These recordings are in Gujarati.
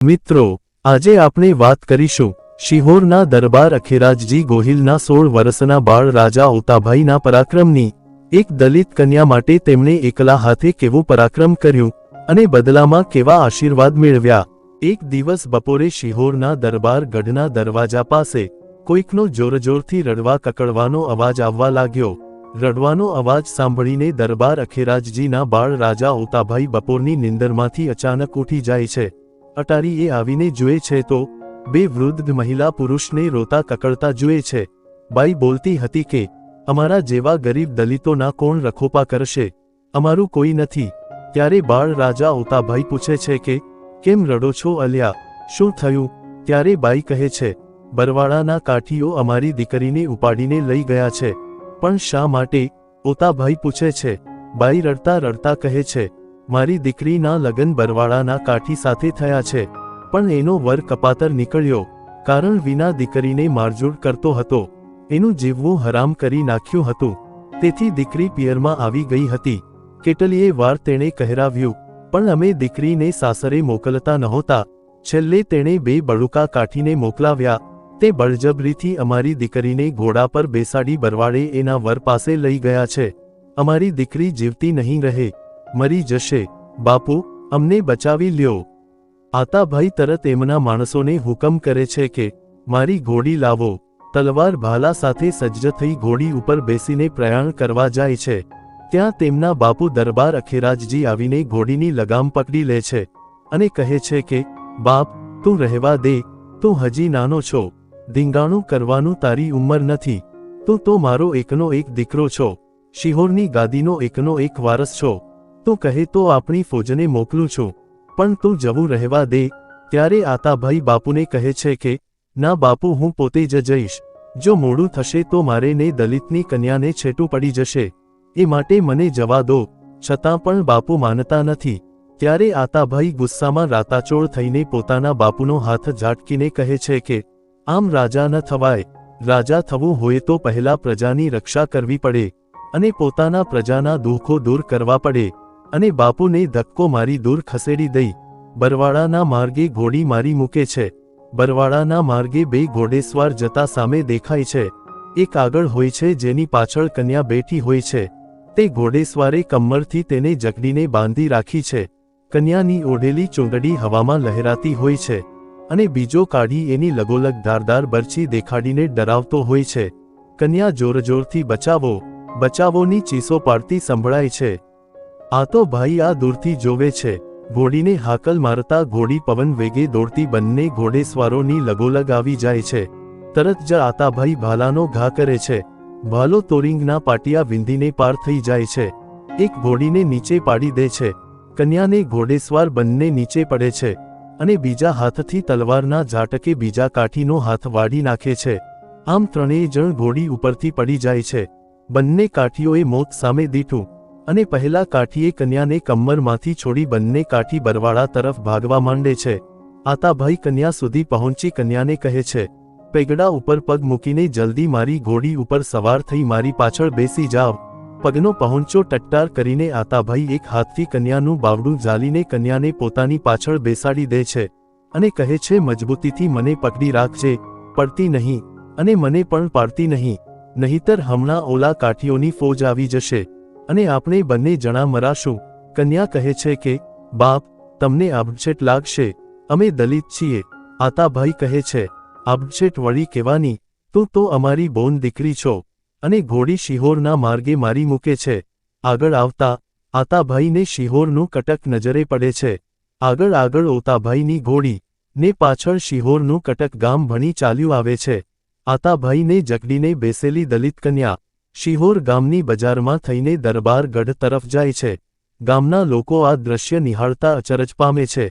મિત્રો, આજે આપણે વાત કરીશું શિહોરના દરબાર અખેરાજજી ગોહિલના સોળ વર્ષના બાળ રાજા ઓતાભાઈના પરાક્રમની. એક દલિત કન્યા માટે તેમણે એકલા હાથે કેવું પરાક્રમ કર્યું અને બદલામાં કેવા આશીર્વાદ મેળવ્યા? એક દિવસ બપોરે શિહોરના દરબાર ગઢના દરવાજા પાસે કોઈકનો જોરજોરથી રડવા કકડવાનો અવાજ આવવા લાગ્યો. રડવાનો અવાજ સાંભળીને દરબાર અખેરાજજીના બાળ રાજા ઓતાભાઈ બપોરની નિંદરમાંથી અચાનક ઉઠી જાય છે. અટારી એ આવીને જુએ છે તો, બે વૃદ્ધ મહિલા પુરુષને રોતા કકડતા જુએ છે. બાઈ બોલતી હતી કે, અમારા જેવા ગરીબ દલિતોના કોણ રખોપા કરશે? અમારું કોઈ નથી. ત્યારે બાળ રાજા ઓતાભાઈ પૂછે છે કે, કેમ રડો છો અલ્યા? શું થયું? ત્યારે બાઈ કહે છે, બરવાળાના કાઠીઓ અમારી દીકરીને ઉપાડીને લઈ ગયા છે. પણ શા માટે? ઓતાભાઈ પૂછે છે. બાઈ રડતા રડતા કહે છે મારી દીકરીના લગ્ન બરવાળાના કાઠી સાથે થયા છે. પણ એનો વર કપાતર નીકળ્યો, કારણ વિના દીકરીને મારઝૂડ કરતો હતો. એનું જીવવું હરામ કરી નાખ્યું હતું. તેથી દીકરી પિયરમાં આવી ગઈ હતી. કેટલીએ વાર તેણે કહેરાવ્યું, પણ અમે દીકરીને સાસરે મોકલતા નહોતા. છેલ્લે તેણે બે બળુકા કાઠીને મોકલાવ્યા. તે બળજબરીથી અમારી દીકરીને ઘોડા પર બેસાડી બરવાડે એના વર પાસે લઈ ગયા છે. અમારી દીકરી જીવતી નહીં રહે. મરી જશે. બાપુ, અમને બચાવી લ્યો. આતાભાઈ તરત એમના માણસોને હુકમ કરે છે કે, મારી ઘોડી લાવો. તલવાર ભાલા સાથે સજ્જ થઈ ઘોડી ઉપર બેસીને પ્રયાણ કરવા જાય છે. ત્યાં તેમના બાપુ દરબાર અખેરાજજી આવીને ઘોડીની લગામ પકડી લે છે અને કહે છે કે, બાપ, તું રહેવા દે. તું હજી નાનો છો. ધીંગાણું કરવાનું તારી ઉંમર નથી. તું તો મારો એકનો એક દીકરો છો. શિહોરની ગાદીનો એકનો એક વારસ છો. તું કહે તો આપણી ફોજને મોકલું છું. પણ તું જવું રહેવા દે. ત્યારે આતાભાઈ બાપુને કહે છે કે, ના બાપુ, હું પોતે જ જઈશ. જો મોડું થશે તો મારે ને દલિતની કન્યાને છેટું પડી જશે. એ માટે મને જવા દો. છતાં પણ બાપુ માનતા નથી. ત્યારે આતાભાઈ ગુસ્સામાં રાતાચોળ થઈને પોતાના બાપુનો હાથ ઝાટકીને કહે છે કે, આમ રાજા ન થવાય. રાજા થવું હોય તો પહેલા પ્રજાની રક્ષા કરવી પડે અને પોતાના પ્રજાના દુઃખો દૂર કરવા પડે. અને બાપુને ધક્કો મારી દૂર ખસેડી દઈ બરવાડાના માર્ગે ઘોડી મારી મૂકે છે. બરવાડાના માર્ગે બે ઘોડેસવાર જતા સામે દેખાય છે. એક આગળ હોય છે જેની પાછળ કન્યા બેઠી હોય છે. તે ઘોડેસવારે કમરથી તેને જકડીને બાંધી રાખી છે. કન્યાની ઓઢેલી ચૂંદડી હવામાં લહેરાતી હોય છે અને બીજો કાઢી એની લગોલગ ધારદાર બરછી દેખાડીને ડરાવતો હોય છે. કન્યા જોરજોરથી બચાવો, બચાવોની ચીસો પાડતી સંભળાય છે. આ તો ભાઈ આ દૂરથી જોવે છે. ઘોડીને હાકલ મારતા ઘોડી પવન વેગે દોડતી બંને ઘોડેસવારોની લગોલગ આવી જાય છે. તરત જ આતાભાઈ ભાલાનો ઘા કરે છે. ભાલો તોરિંગના પાટિયા વિંધીને પાર થઈ જાય છે. એક ઘોડીને નીચે પાડી દે છે. કન્યાને ઘોડેસવાર બંને નીચે પડે છે અને બીજા હાથથી તલવારના ઝાટકે બીજા કાઠીનો હાથ વાડી નાખે છે. આમ ત્રણેય જણ ઘોડી ઉપરથી પડી જાય છે. બંને કાઠીઓએ મોત સામે દીઠું અને પહેલા કાઠીએ કન્યાને કમરમાંથી છોડી બંને કાઠી બરવાળા તરફ ભાગવા માંડે છે. આતાભાઈ કન્યા સુધી પહોંચી કન્યાને કહે છે, પેગડા ઉપર પગ મૂકીને જલ્દી મારી ઘોડી ઉપર સવાર થઈ મારી પાછળ બેસી જાવ. પગનો પહોંચો ટટ્ટાર કરીને આતાભાઈ એક હાથથી કન્યાનું બાવડું ઝાલીને કન્યાને પોતાની પાછળ બેસાડી દે છે અને કહે છે, મજબૂતીથી મને પકડી રાખજે, પડતી નહીં અને મને પણ પાડતી નહીં, નહીતર હમણાં ઓલા કાઠીઓની ફોજ આવી જશે. અને આપણે બંને જણા મરાશું. કન્યા કહે છે કે, બાપ, તમને આબછેટ લાગશે. અમે દલિત છીએ. આતાભાઈ કહે છે આબછેટ વળી કહેવાની તું તો અમારી બોન દીકરી છો. અને ઘોડી શિહોરના માર્ગે મારી મૂકે છે. આગળ આવતા, આતાભાઈને શિહોરનું કટક નજરે પડે છે. આગળ આગળ ઓતાભાઈની ઘોડી ને પાછળ શિહોરનું કટક ગામ ભણી ચાલ્યું આવે છે. આતાભાઈને જકડીને બેસેલી દલિત કન્યા શિહોર ગામની બજારમાં થઈને દરબાર ગઢ તરફ જાય છે. ગામના લોકો આ દ્રશ્ય નિહાળતા અચરજ પામે છે.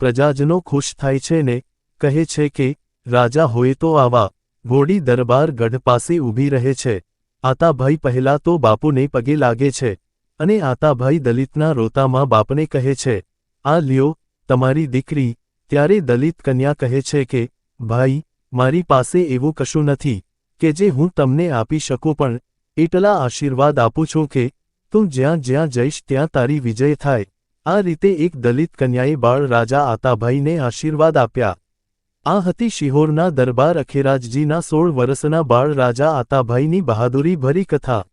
પ્રજાજનો ખુશ થાય છે ને કહે છે કે, રાજા હોય તો આવા. ઘોડી દરબાર ગઢ પાસે ઊભી રહે છે. આતાભાઈ પહેલા તો બાપુને પગે લાગે છે અને આતાભાઈ દલિતના રોતામાં બાપને કહે છે, આ લ્યો, તમારી દીકરી. ત્યારે દલિત કન્યા કહે છે કે, ભાઈ, મારી પાસે એવું કશું નથી કે જે હું તમને આપી શકું પણ એટલા આશીર્વાદ આપું છું કે તું જ્યાં જ્યાં જઈશ ત્યાં તારી વિજય થાય. આ રીતે એક દલિત કન્યાએ બાળ રાજા આતાભાઈને આશીર્વાદ આપ્યા. આ હતી શિહોરના દરબાર અખેરાજજીના સોળ વરસના બાળ રાજા આતાભાઈની બહાદુરી ભરી કથા.